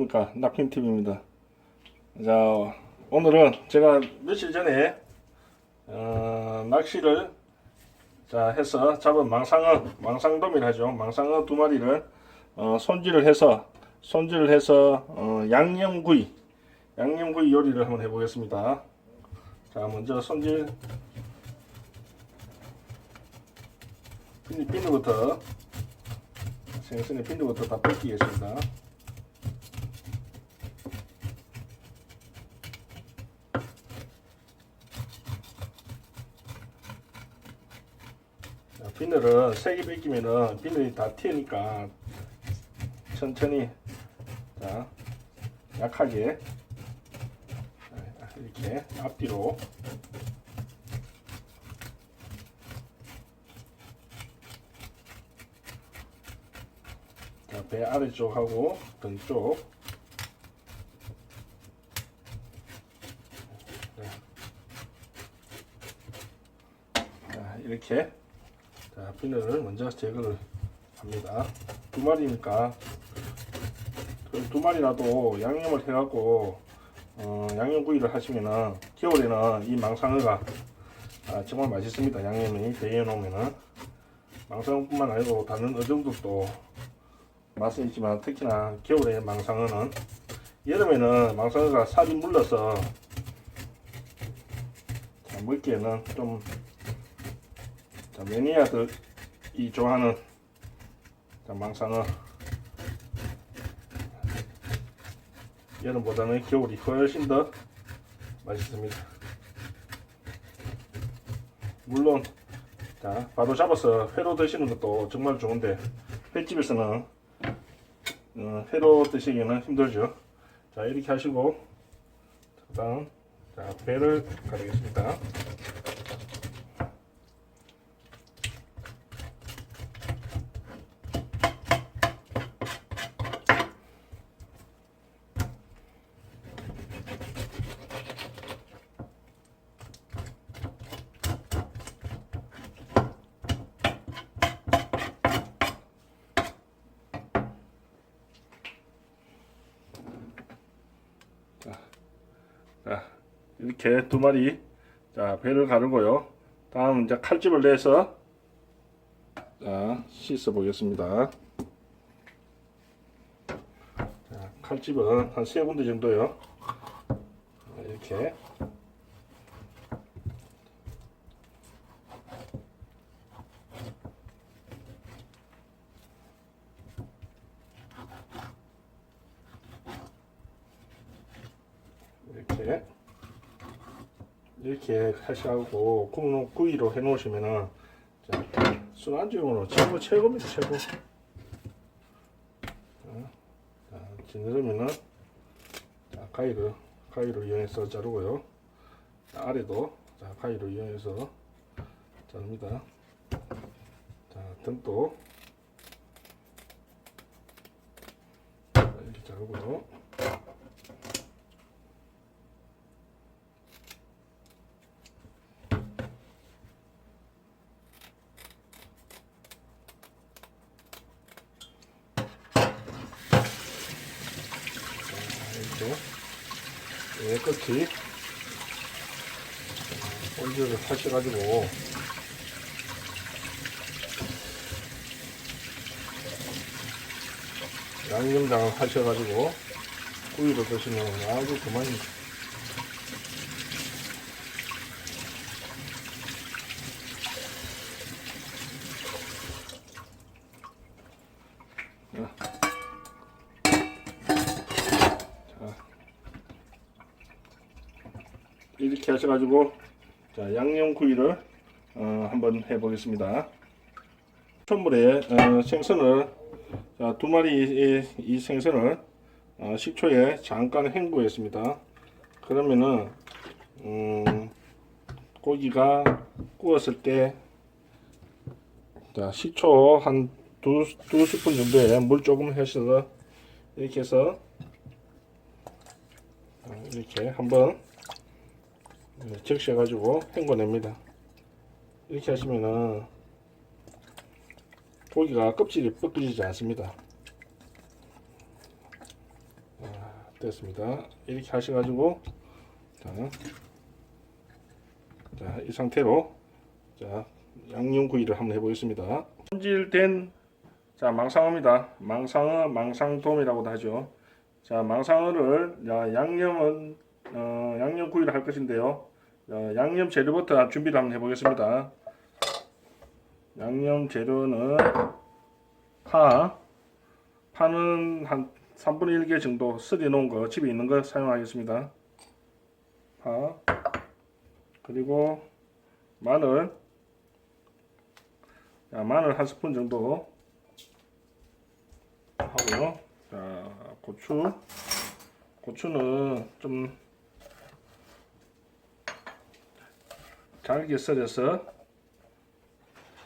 그러니까 낙핀TV입니다. 자, 오늘은 제가 며칠 전에 어, 낚시를 자 해서 잡은 망상어, 망상돔이라 하죠. 망상어 두 마리를 어, 손질을 해서 손질을 해서 어, 양념구이, 양념구이 요리를 한번 해보겠습니다. 자, 먼저 손질 비늘, 비늘부터 생선의 비늘부터 다 벗기겠습니다. 비늘은 세개 벗기면은 비늘이 다 튀니까 천천히 자 약하게. 자, 이렇게 앞뒤로. 자, 배 아래쪽하고 등 쪽. 자, 이렇게 자, 비늘을 먼저 제거를 합니다. 두 마리니까 그두 마리라도 양념을 해갖고 어, 양념구이를 하시면은 겨울에는 이 망상어가 아, 정말 맛있습니다. 양념이 배에 놓으면은 망상어뿐만 아니고 다른 어종들도 맛은 있지만 특히나 겨울에 망상어는 여름에는 망상어가 살이 물러서 자, 먹기에는 좀 자, 매니아들이 좋아하는 자, 망상어 여름보다는 겨울이 훨씬 더 맛있습니다. 물론 자 바로 잡아서 회로 드시는 것도 정말 좋은데 횟집에서는 어, 회로 드시기는 힘들죠. 자 이렇게 하시고 그다음 자 배를 가리겠습니다. 자, 이렇게 두 마리 자, 배를 가르고요. 다음 이제 칼집을 내서 자, 씻어 보겠습니다. 자, 칼집은 한 세 군데 정도요. 이렇게 이렇게 구운 구이로 해 놓으시면은 자, 술안주용으로 최고 최고입니다 최고. 자, 자, 지느러미는 자, 가위를 가위로 이용해서 자르고요. 자, 아래도 자, 가위로 이용해서 자릅니다. 자, 등도 자, 이렇게 자르고요 이렇게 예, 끝이 본질을 하셔가지고 양념장을 하셔가지고 구이로 드시면 아주 그만입니다. 이렇게 하셔가지고 자 양념 구이를 어, 한번 해보겠습니다. 천물에 어, 생선을 자, 두 마리의 이 생선을 어, 식초에 잠깐 헹구했습니다. 그러면은 음, 고기가 구웠을 때 자, 식초 한 두 두 스푼 정도에 물 조금 하셔서 이렇게 해서 어, 이렇게 한번 네, 적셔가지고 헹궈냅니다. 이렇게 하시면은 고기가 껍질이 벗겨지지 않습니다. 어, 됐습니다. 이렇게 하셔가지고 자, 자, 이 상태로 자 양념구이를 한번 해보겠습니다. 손질된 자 망상어입니다. 망상어 망상돔이라고도 하죠. 자 망상어를 자, 양념은 어, 양념 구이를 할 것인데요. 자, 양념 재료부터 준비를 한번 해보겠습니다. 양념 재료는 파, 파는 한 3분의 1개 정도 썰어 놓은 거 집에 있는 거 사용하겠습니다. 파 그리고 마늘 자, 마늘 한 스푼 정도 하고요. 자, 고추 고추는 좀 잘게 썰어서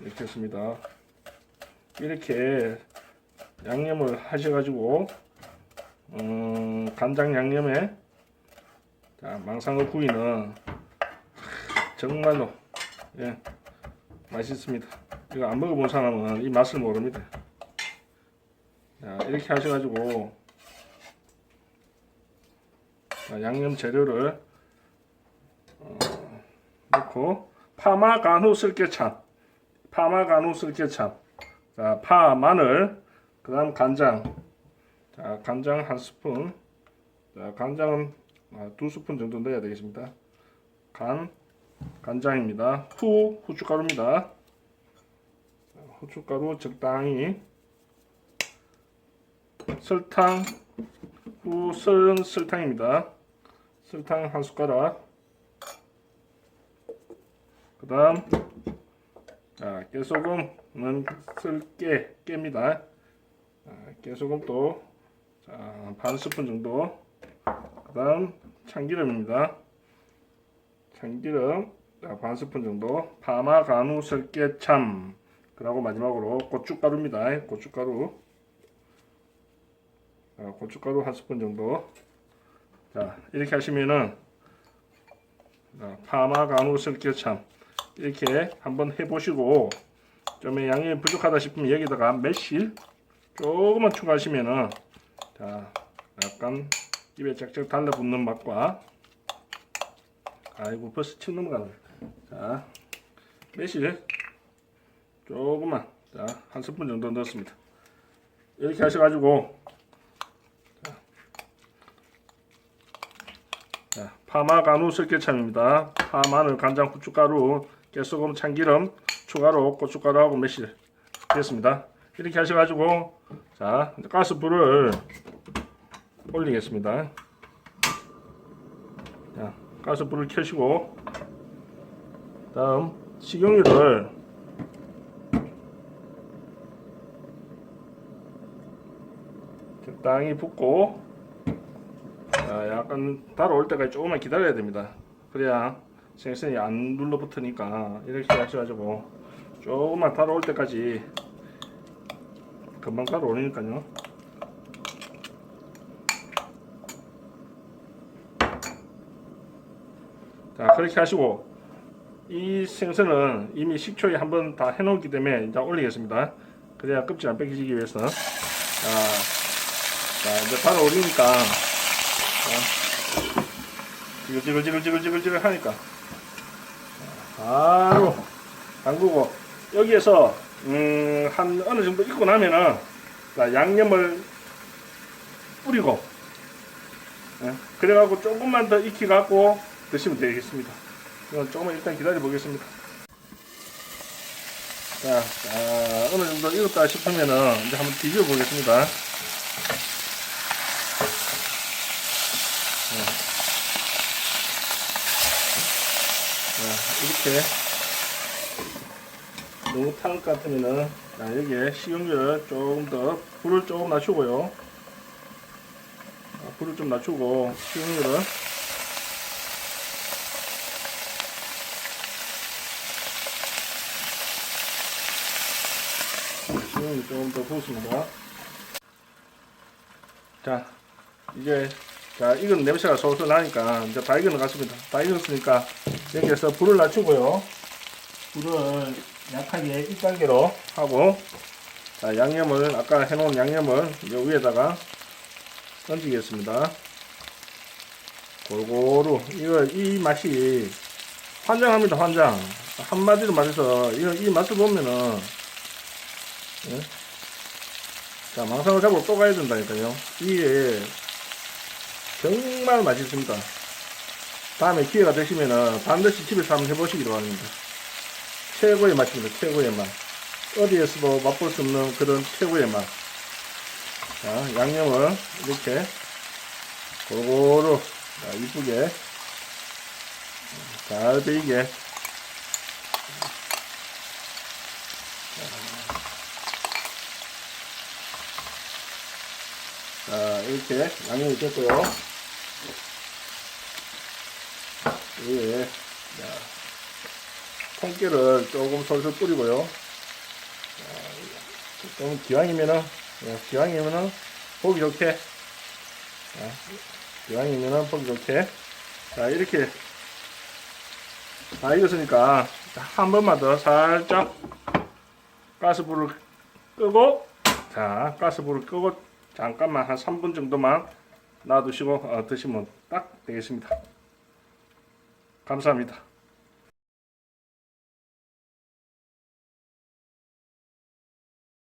이렇게 했습니다. 이렇게 양념을 하셔가지고 음, 간장 양념에 자, 망상어 구이는 정말로 예, 맛있습니다. 이거 안 먹어본 사람은 이 맛을 모릅니다. 자, 이렇게 하셔가지고 자, 양념 재료를 어, 넣고 파마 간후 쓸개참 파마 간후 쓸개참 자, 파 마늘 그 다음 간장 자, 간장 한 스푼 자, 간장은 아, 두 스푼 정도 넣어야 되겠습니다. 간 간장입니다. 후 후춧가루입니다. 자, 후춧가루 적당히 설탕 후 썰은 설탕입니다. 설탕 한 숟가락 그 다음 자, 깨소금은 쓸깨 깨입니다. 자, 깨소금도 자, 반 스푼 정도 그 다음 참기름입니다. 참기름 자, 반 스푼 정도 파마 간우 설깨참 그리고 마지막으로 고춧가루입니다. 고춧가루 자, 고춧가루 한 스푼 정도 자 이렇게 하시면은 자, 파마 간우 설깨참 이렇게 한번 해보시고 좀 양이 부족하다 싶으면 여기다가 매실 조금만 추가하시면은 자 약간 입에 짝짝 달라붙는 맛과 아이고 벌써 침 넘어가네. 자 매실 조금만 자한 스푼 정도 넣었습니다. 이렇게 하셔가지고 파마 간우 설계참입니다. 파 마늘 간장 후춧가루 깨소금 참기름 추가로 고춧가루하고 매실 됐습니다 이렇게 하셔가지고 자 가스불을 올리겠습니다. 자, 가스불을 켜시고 다음 식용유를 적당히 붓고 자, 약간 달아올 때까지 조금만 기다려야 됩니다. 그래야 생선이 안 눌러붙으니까 이렇게 하셔가지고 조금만 달아올 때까지 금방 달아오니까요. 자 그렇게 하시고 이 생선은 이미 식초에 한번 다 해놓기 때문에 이제 올리겠습니다. 그래야 껍질 안 뺏기기 위해서 자, 자 이제 바로 올리니까 자, 지글지글지글지글지글 하니까 바로 담그고 여기에서 음, 한 어느 정도 익고 나면은 자, 양념을 뿌리고 예, 그래갖고 조금만 더 익히 갖고 드시면 되겠습니다. 이건 조금만 일단 기다려 보겠습니다. 자, 자, 어느 정도 익었다 싶으면은 이제 한번 뒤집어 보겠습니다. 자, 이렇게 너무 탄 것 같으면은 자, 여기에 식용유를 조금 더 불을 조금 낮추고요. 자, 불을 좀 낮추고 식용유를 식용유 조금 더 부었습니다. 자, 이제 자 익은 냄새가 솔솔 나니까 이제 다 익은 것 같습니다. 다 익었으니까 여기에서 불을 낮추고요. 불을 약하게 1단계로 하고 자, 양념을 아까 해놓은 양념을 이 위에다가 던지겠습니다. 골고루 이거 이 맛이 환장합니다 환장 한마디로 말해서 이거 이 맛을 보면은 예? 자 망상을 잡고 또 가야 된다니까요 이게 정말 맛있습니다 다음에 기회가 되시면은 반드시 집에서 한번 해보시기 바랍니다. 최고의 맛입니다. 최고의 맛. 어디에서도 맛볼 수 없는 그런 최고의 맛. 자, 양념을 이렇게 골고루 자, 이쁘게 잘 베이게. 자, 이렇게 양념이 됐고요. 위에 자, 통깨를 조금 솔솔 뿌리고요. 자, 좀 기왕이면은 예, 기왕이면은 보기 좋게. 자, 기왕이면은 보기 좋게. 자 이렇게 다 익었으니까 자, 한 번만 더 살짝 가스불을 끄고 자 가스불을 끄고 잠깐만 한 3분 정도만 놔두시고 어, 드시면 딱 되겠습니다 감사합니다